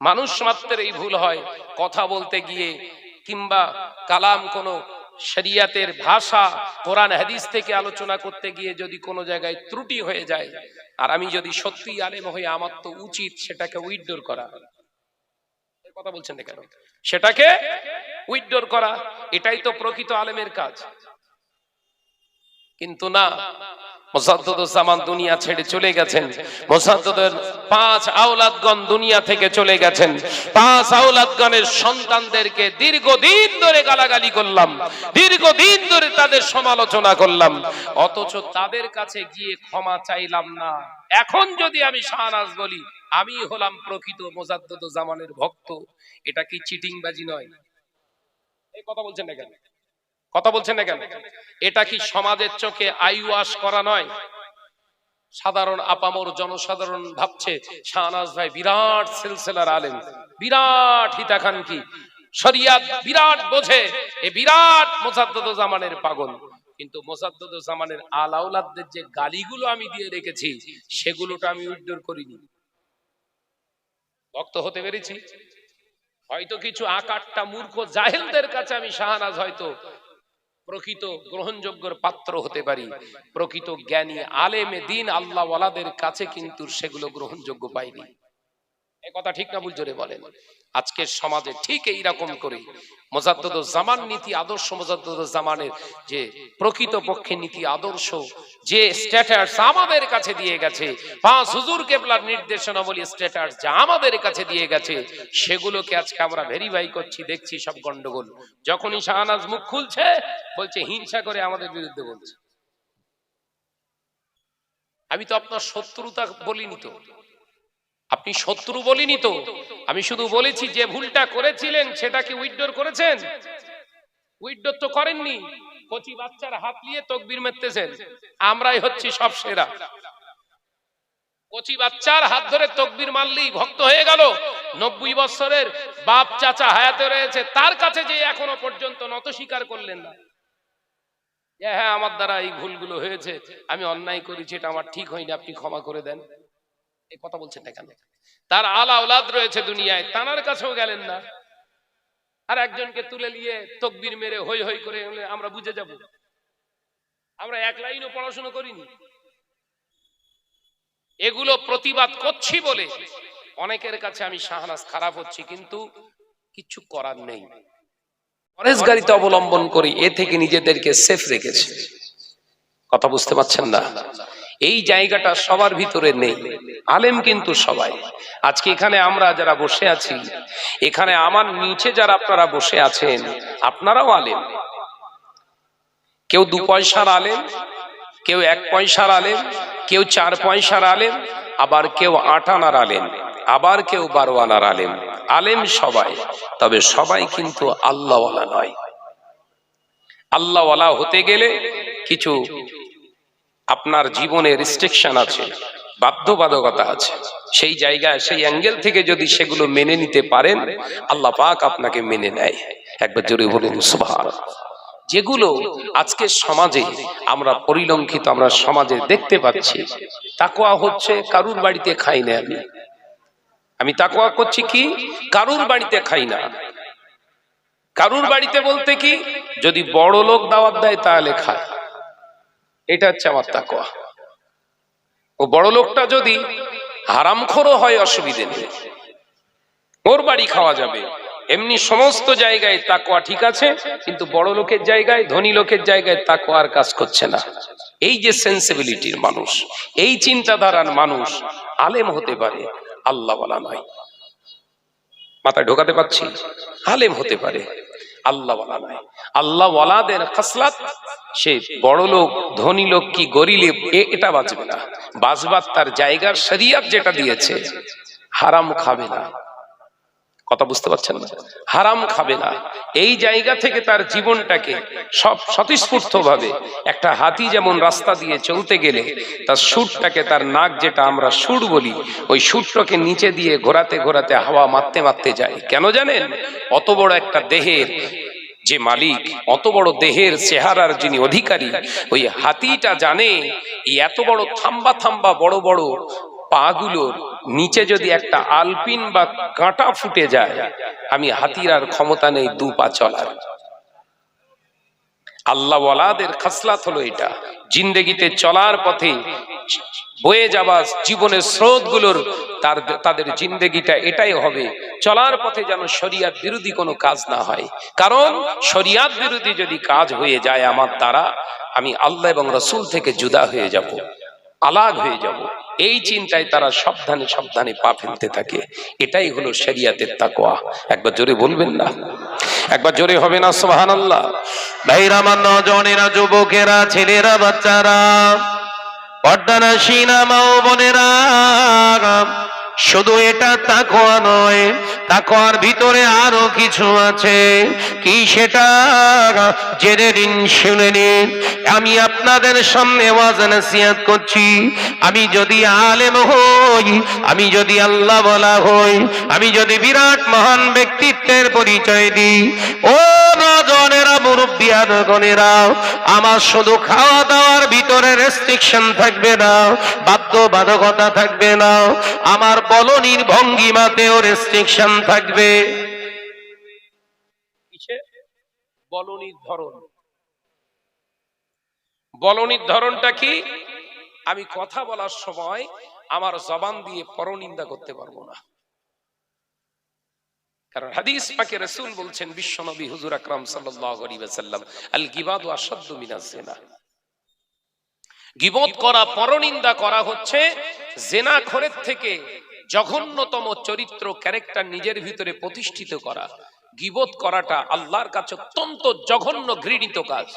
মানুষ মাত্রের এই ভুল হয়। কথা বলতে গিয়ে কিংবা কালাম কোনো শরিয়াতের ভাষা, কোরআন, হাদিস থেকে আলোচনা করতে গিয়ে যদি কোনো জায়গায় ত্রুটি হয়ে যায়, আর আমি যদি সত্যি আলেম হয়ে আমার তো উচিত সেটাকে উইথড্রর করা। কথা বলছেন না কেন? সেটাকে উইথড্রর করা, এটাই তো প্রকৃত আলেমের কাজ। কিন্তু না মোসাদ্দুজ্জামান দুনিয়া ছেড়ে চলে গেছেন। চলে গেছেন। পাঁচ দীর্ঘদিন ধরে গালাগালি তাদের সমালোচনা করলাম। অথচ তাদের কাছে গিয়ে ক্ষমা চাইলাম না। এখন যদি আমি শাহনাজ বলি, আমি হলাম প্রকৃত মোজাদ্দুজ্জামানের ভক্ত। এটা কি চিটিংবাজি নয়? এই কথা বলছেন না কথা বলছেন না কেন? এটা কি সমাজের চোখে আইওয়াশ করা নয়? সাধারণ আপামর জনসাধারণ ভাবছে, শাহনাজ ভাই বিরাট সিলসিলার আলেম, বিরাট হিতাকাঙ্ক্ষী। শরিয়াত বিরাট বোঝে, এ বিরাট মোসাদ্দুজ্জামানের পাগল। কিন্তু মোসাদ্দুজ্জামানের আলাউলাদদের যে গালিগুলো আমি দিয়ে রেখেছি, সেগুলোটা আমি উইথড্র করিনি। ভক্ত হতে পেরেছি? হয়তো কিছু আকারটা মূর্খ জাহেলদের কাছে আমি শাহনাজ হয়তো প্রকৃত গ্রহণযোগ্যর পাত্র হতে পারি। প্রকৃত জ্ঞানী, আলেমে, দিন আল্লাহ ওয়ালাদের কাছে কিন্তু সেগুলো গ্রহণযোগ্য পাইনি। কথা ঠিক না, ভুল জোরে বলেন। আজকের সমাজে ঠিক এইরকম করে মোজাদ্দুদ জামান নীতি, আদর্শ মোজাদ্দুদ জামানের যে প্রকৃত পক্ষে নীতি, আদর্শ, যে স্ট্যাটাস আমাদের কাছে দিয়ে গেছে, পাঁচ হুজুর কেবলার নির্দেশনা বলি স্ট্যাটাস যা আমাদের কাছে দিয়ে গেছে, সেগুলোকে আজকে আমরা ভেরিফাই করছি, দেখছি সব গন্ডগোল। যখনই শাহনাজ মুখ খুলছে, বলছে, হিংসা করে আমাদের বিরুদ্ধে বলছে। আমি তো আপনার শত্রুতা বলিনি তো। আপনি শত্রু বলিনি তো। আমি শুধু বলেছি যে ভুলটা করেছিলেন, সেটা কি উইথড্র করেছেন? উইথড্র তো করেননি। কচি বাচ্চার হাত নিয়ে তকবির মেরতেছেন। আমরাই হচ্ছি সব সেরা। কচি বাচ্চার হাত ধরে তকবির মারলেই ভক্ত হয়ে গেল। নব্বই বছরের বাপ চাচা হায়াতে রয়েছে, তার কাছে যে এখনও পর্যন্ত নত স্বীকার করলেন না। হ্যাঁ আমার দ্বারা এই ভুলগুলো হয়েছে। আমি অন্যায় করেছি, এটা আমার ঠিক হয়নি, আপনি ক্ষমা করে দেন। কথা বলছেন না কেন? তার আলা ওলাদ রয়েছে দুনিয়ায় তানার কাছেও গেলেন না। আর একজনকে তুলে নিয়ে তকবির মেরে হই হই করে আমরা বুঝে যাব। আমরা এক লাইনও পড়াশোনা করিনি। এগুলো প্রতিবাদ করছি বলে অনেকের কাছে আমি শাহনাজ খারাপ হচ্ছি, কিন্তু কিছু করার নেই। পরেশগারিতে অবলম্বন করি, এ থেকে নিজেদেরকে সেফ রেখেছে। কথা বুঝতে পারছেন না? এই জায়গাটা সবার ভিতরে নেই। আলেম কিন্তু সবাই। আজকে এখানে আমরা যারা বসে আছি, এখানে আমার নিচে যারা আপনারা বসে আছেন, আপনারাও আলেম। কেউ দু পয়সার আলেম, কেউ এক পয়সার আলেম, কেউ চার পয়সার আলেম, আবার কেউ আট আনার আলেম, আবার কেউ বারো আনার আলেম। আলেম সবাই, তবে সবাই কিন্তু আল্লাহওয়ালা নয়। আল্লাহওয়ালা হতে গেলে কিছু আপনার জীবনে রেস্ট্রিকশন আছে বাধ্যবাধকতা আছে। সেই জায়গায় সেই অ্যাঙ্গেল থেকে যদি সেগুলো মেনে নিতে পারেন আল্লাহ পাক আপনাকে মেনে নেয়। একবার জোরে বলুন সুবহান। যেগুলো আজকে সমাজে আমরা পরিলঙ্কিত আমরা সমাজে দেখতে পাচ্ছি। তাকোয়া হচ্ছে কারুর বাড়িতে খাই না আমি। আমি তাকোয়া করছি কি? কারুর বাড়িতে খাই না। কারুর বাড়িতে বলতে কি? যদি বড় লোক দাওয়াত দেয় তাহলে খায়। এটা হচ্ছে আমার তাকোয়া ও বড় লোকটা যদি হারামখোরও হয় অসুবিধে নেই। ওর বাড়ি খাওয়া যাবে। এমনি সমস্ত জায়গায় তাকোয়া ঠিক আছে, কিন্তু বড় লোকের জায়গায়, ধনী লোকের জায়গায় তাকোয়ার কাজ করছে না। এই যে সেন্সিবিলিটির মানুষ, এই চিন্তাধারার মানুষ, আলেম হতে পারে আল্লাহ বলা নয়। মাথায় ঢোকাতে পারছি? আলেম হতে পারে। আল্লাহ আল্লাহ ওয়ালাদের খাসলাত, সে বড় লোক, ধনী লোক কি গরিলে এটা বাঁচবে না। বাঁচবার তার জায়গার শরিয়াত যেটা দিয়েছে, হারাম খাবে না। কথা বুঝতে পারছেন না। হারাম খাবে না। এই জায়গা থেকে তার জীবনটাকে সব স্বতঃস্ফূর্ত ভাবে একটা হাতি যেমন রাস্তা দিয়ে চলতে গেলে, তার সুরটাকে তার নাক যেটা আমরা সুর বলি, ওই সুরটাকে নিচে দিয়ে ঘোরাতে ঘোরাতে হাওয়া মারতে মারতে যায়। কেন জানেন? অত বড় একটা দেহের যে মালিক, অত বড় দেহের চেহারার যিনি অধিকারী, ওই হাতিটা জানে এত বড় থাম্বা থাম্বা বড় বড় পাগুলোর নিচে যদি একটা আলপিন বা কাঁটা ফুটে যায়, আমি হাতির আর ক্ষমতা নেই দু পা চলার। আল্লাহ ওয়ালাদের খাসলাত হলো এটা। জিন্দেগিতে চলার পথে বয়ে যাওয়া জীবনের স্রোতগুলোর তার তাদের জিন্দেগিটা এটাই হবে। চলার পথে যেন শরিয়াত বিরোধী কোনো কাজ না হয়। কারণ শরিয়াত বিরোধী যদি কাজ হয়ে যায় আমার দ্বারা, আমি আল্লাহ এবং রসুল থেকে জুদা হয়ে যাব, আলাগ হয়ে যাব। এই চিন্তায় তারা সাবধানে সাবধানে পা ফেলতে থাকে। এটাই হলো শরিয়াতের তাকোয়া একবার জোরে বলবেন না? একবার জোরে হবে না সোহান আল্লাহ ভাইরা আমার নজনেরা যুবকেরা, ছেলেরা, বাচ্চারা পর্দানা সিনা মাও বোনেরা শুধু এটা তাকোয়া নয় তাকোয়ার ভিতরে আরও কিছু আছে। কি সেটা? জেনে নিন, শুনে নিন। আমি আপনাদের সামনে ওয়াজ নসিহত করছি। আমি যদি আলেম হই, আমি যদি আল্লাহ বলা হই, আমি যদি বিরাট মহান ব্যক্তিত্বের পরিচয় দিই, ও নজনেরা মুরব্বিয়ানগণেরা আমার শুধু খাওয়া দাওয়ার ভিতরে রেস্ট্রিকশন থাকবে না বাধ্যবাধকতা থাকবে না। আমার বলনির ভঙ্গিমাতেও রেস্ট্রিকশন থাকবে। বলনির ধরন। বলনির ধরনটা কি? আমি কথা বলার সময় আমার জবান দিয়ে পরনিন্দা করতে পারব না। কারণ হাদিস পাকে রসুল বলছেন, বিশ্বনবী হুজুর আকরাম সাল্লাল্লাহু আলাইহি ওয়াসাল্লাম, আল গিবাদু আসাদ্দু মিনাজ গিবত করা, পরনিন্দা করা হচ্ছে। জেনা খরের থেকে জঘন্যতম চরিত্র ক্যারেক্টার নিজের ভিতরে প্রতিষ্ঠিত করা। গিবত করাটা আল্লাহর কাছে অত্যন্ত জঘন্য, ঘৃণিত কাজ।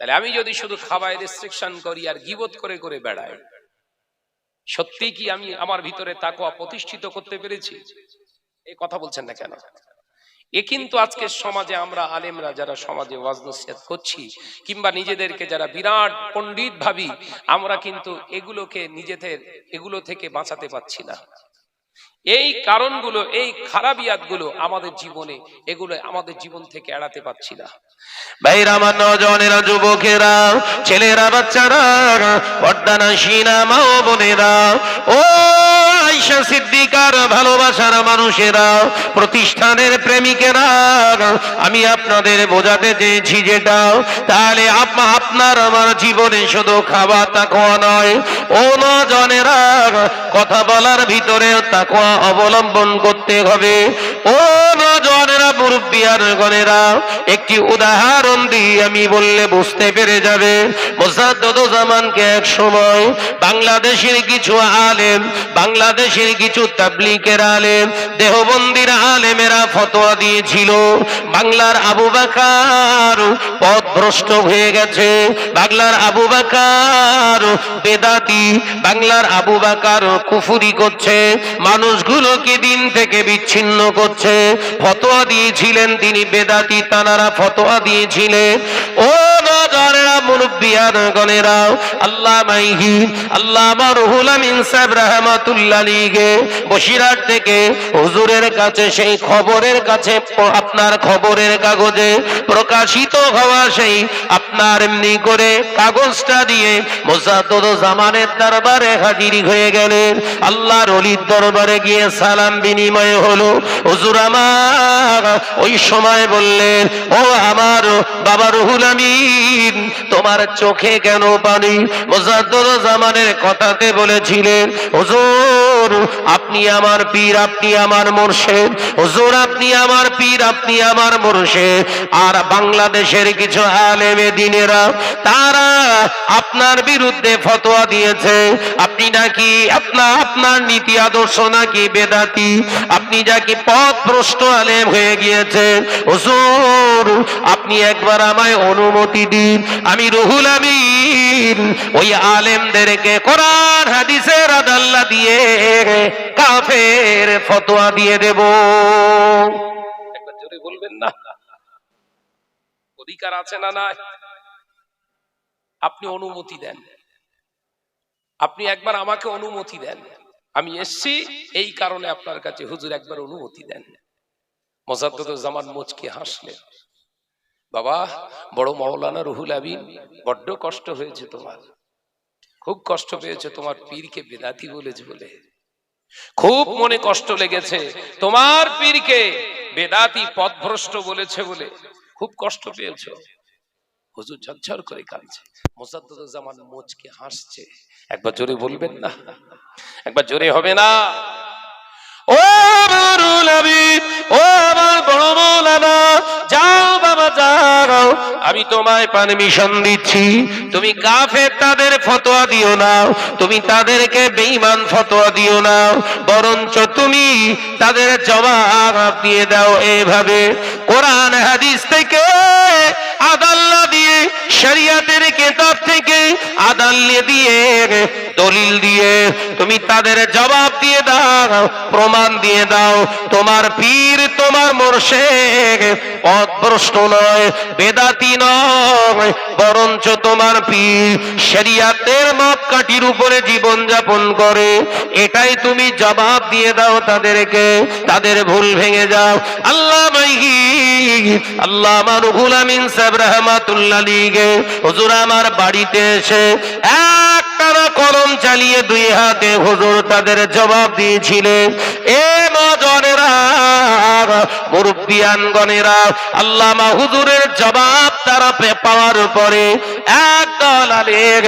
তাহলে আমি যদি শুধু খাবায় রেস্ট্রিকশন করি আর গিবত করে করে বেড়াই সত্যি কি আমি আমার ভিতরে তাকওয়া প্রতিষ্ঠিত করতে পেরেছি? এই কথা বলছেন না কেন? এ কিন্তু আজকের সমাজে আমরা আলেমরা যারা সমাজে ওয়াজ নসিহত করছি কিংবা নিজেদেরকে যারা বিরাট পণ্ডিত ভাবি আমরা কিন্তু এগুলোকে নিজেদের এগুলো থেকে বাঁচাতে পারছি না। এই কারণগুলো এই খারাপিয়াতগুলো আমাদের জীবনে এগুলো আমাদের জীবন থেকে এড়াতে পারছি না। ভাইরা আমার নজনেরা যুবকেরা ছেলেরা বাচ্চারা পর্দানা সিনা মাও বোনেরা ও আইসা সিদ্দিকার, ভালোবাসার মানুষেরা, প্রতিষ্ঠানের প্রেমিকেরা, আমি আপনাদের বোঝাতে চেয়েছি যেটা, তাহলে আপনার আমার জীবনে শুধু খাওয়া তাকোয়া নয়। ও নজনেরা কথা বলার ভিতরে তাকোয়া অবলম্বন করতে হবে। ও নজনেরা মুরব্বিয়ার একটি উদাহরণ দিয়ে আমি বললে বুঝতে পেরে যাবে। জামানকে এক সময় বাংলাদেশের কিছু আলেম, বাংলাদেশের কিছু তাবলিকের আলেম, দেহবন্দির আলেমেরা ফতোয়া দিয়েছিল। বাংলার আবু বাকার পথ ভ্রষ্ট হয়ে গেছে। বাংলার আবু বাকার বেদাতি, বাংলার আবু বাকার কুফুরি করছে। মানুষগুলোকে দিন থেকে বিচ্ছিন্ন করছে। ফতোয়া দিয়েছিলেন তিনি বেদাতি তানারা ফতোয়া দিয়েছিলেন। ও নজরেরা আপনার খবরের কাগজে প্রকাশিত হওয়া সেই আপনার এমনি করে কাগজটা দিয়ে মোসাদ্দদ জামানের দরবারে হাজির হয়ে গেলেন। আল্লাহর অলির দরবারে গিয়ে সালাম বিনিময় হলো। হুজুর আমার ওই সময় বললেন, ও আমার বাবা রুহুল আমিন তোমার চোখে কেন পানি? মোজাদ্দুর জামানের কথাতে বলেছিলেন, হুজুর, আপনি আমার পীর, আপনি আমার মুর্শেদ। হুজুর, আপনি আমার পীর, আপনি আমার মুর্শেদ। আর বাংলাদেশের কিছু আলেমে দিনেরা, তারা আপনার বিরুদ্ধে ফতোয়া দিয়েছে। আপনি নাকি আপনার আপনার নীতি আদর্শ নাকি বেদাতি? আপনি যাকে পথ ভ্রষ্ট আলেম হয়ে গিয়েছে হুজুর, আপনি একবার আমায় অনুমতি দিন। আমি রুহুল আমিন। ওই আলেমদেরকে কোরআন, হাদিসের আদাল্লা দিয়ে কাফের ফতোয়া দিয়ে দেব। বলবেন না? অধিকার আছে না নাই? আপনি অনুমতি দেন। আপনি একবার আমাকে অনুমতি দেন। আমি এসছি, এই কারণে আপনার কাছে হুজুর একবার অনুমতি দেন। মোজাদ্দুদ জামান মুচকে হাসলেন। বাবা, বড় মৌলানা রুহুল আবিন বড্ড কষ্ট হয়েছে তোমার। খুব কষ্ট পেয়েছে তোমার পীরকে বেদাতি বলেছে বলে। খুব মনে কষ্ট লেগেছে তোমার পীরকে বেদাতি পথভ্রষ্ট বলেছে বলে। খুব কষ্ট পেয়েছ। হুজুর ঝরঝর করে কাঁদছে। মোসাদ্দুজ্জামান মোচকে হাসছে। একবার জোরে বলবেন না? একবার জোরে হবে না? ও আমি তোমায় পারমিশন দিচ্ছি, তুমি কাফের তাদের ফতোয়া দিও না, তুমি তাদেরকে বেঈমান ফতোয়া দিও না, বরঞ্চ তুমি তাদের জবাব দিয়ে দাও এভাবে। কোরআন হাদিস থেকে আদাল্লা দিয়ে, শরিয়াতের কেতাব থেকে আদাল্লে দিয়ে, দলিল দিয়ে, তুমি তাদের জবাব দিয়ে দাও, প্রমাণ দিয়ে দাও। তোমার পীর, তোমার মোর্শেদ পথভ্রষ্ট নয়, বেদাতি নয়, বরঞ্চ তোমার পীর শরিয়াতের মাপকাঠির উপরে জীবন যাপন করে। এটাই তুমি জবাব দিয়ে দাও তাদেরকে, তাদের ভুল ভেঙে যাও। আল্লাহ মাইহি আল্লাহ রুহুল আমিন আমার বাড়িতে এসে একটানা কলম চালিয়ে দুই হাতে হুজুর তাদের জবাব দিয়েছিলেন এ মজনেরা মুরব্বিয়ানগণেরা, আল্লামা হুজুরের জবাব তারা পাওয়ার পরে একদল আলের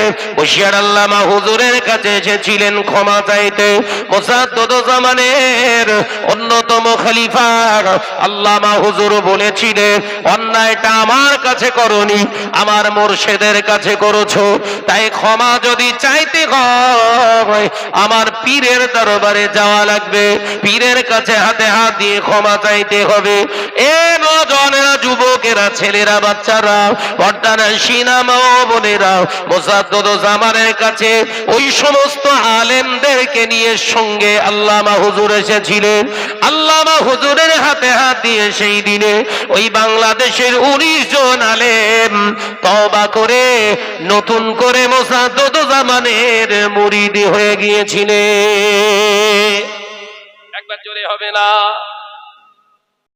আল্লামা হুজুরের কাছে এসেছিলেন ক্ষমা চাইতে। জামানের অন্যতম খলিফা আল্লামা হুজুর বলেছিলেন, অন্যায়টা আমার কাছে করনি, আমার মোর্শেদের কাছে করেছ, তাই ক্ষমা যদি চাইতে হয়। আমার পীরের দরবারে যাওয়া লাগবে। পীরের কাছে হাতে হাত দিয়ে ক্ষমা চাইতে হবে। এ নজনেরা, যুবকেরা, ছেলেরা, বাচ্চারা পর্দানা সিনামা ও বোনেরা, মোসাদ্দদ জামানের কাছে ওই সমস্ত আলেমদেরকে নিয়ে সঙ্গে আল্লামা হুজুর এসেছিলেন। আল্লামা হুজুরের হাতে হাত দিয়ে সেই দিনে ওই বাংলাদেশের উনিশ জন আলেম তবা করে, নতুন করে মোসাদ্দদ জামানের মুরিদি হয়ে গিয়েছিলেন। একবার জোরে হবে না।